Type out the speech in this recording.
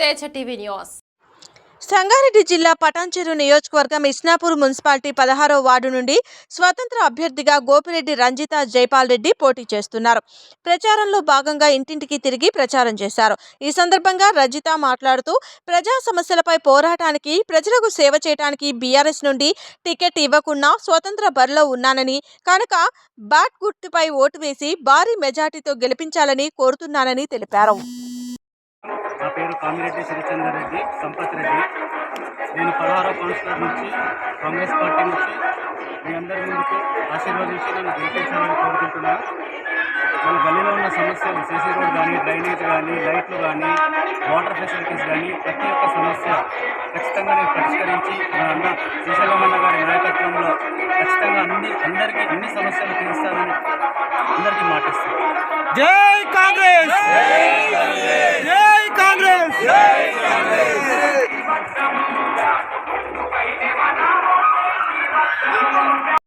Teja TV news. Sangareddy జిల్లా పటాన్చెరు నియోజకవర్గం Isnapur municipality పదహారో వార్డు నుండి స్వతంత్ర అభ్యర్థిగా గోపిరెడ్డి రంజిత జైపాల్ రెడ్డి పోటీ చేస్తున్నారు. ప్రచారంలో భాగంగా ఇంటింటికి తిరిగి ప్రచారం చేశారు. ఈ సందర్భంగా రజిత మాట్లాడుతూ ప్రజా సమస్యలపై పోరాటానికి ప్రజలకు సేవ చేయడానికి బీఆర్ఎస్ నుండి టికెట్ ఇవ్వకుండా స్వతంత్ర బరిలో ఉన్నానని కనుక బాట్ గుర్తుపై ఓటు వేసి భారీ మెజార్టీతో గెలిపించాలని కోరుతున్నానని తెలిపారు. కామిరెడ్డి శ్రీచంద్ర రెడ్డి సంపత్ రెడ్డి. నేను పదహారో కౌన్సిలర్ నుంచి కాంగ్రెస్ పార్టీ నుంచి మీ అందరి ముందుకు ఆశీర్వదించి నన్ను గెలిపించాలని కోరుకుంటున్నాను మన గల్లీలో ఉన్న సమస్యలు సీసీ రోడ్ కానీ డ్రైనేజ్ కానీ లైట్లు కానీ వాటర్ ఫెసిలిటీస్ కానీ ప్రతి ఒక్క సమస్య ఖచ్చితంగా నేను పరిష్కరించి మన అన్న శ్రీశైలమన్న గారి నాయకత్వంలో ఖచ్చితంగా అన్ని అందరికీ అన్ని సమస్యలు తీరుస్తానని అందరికీ మాటిస్తాను జై Yeah.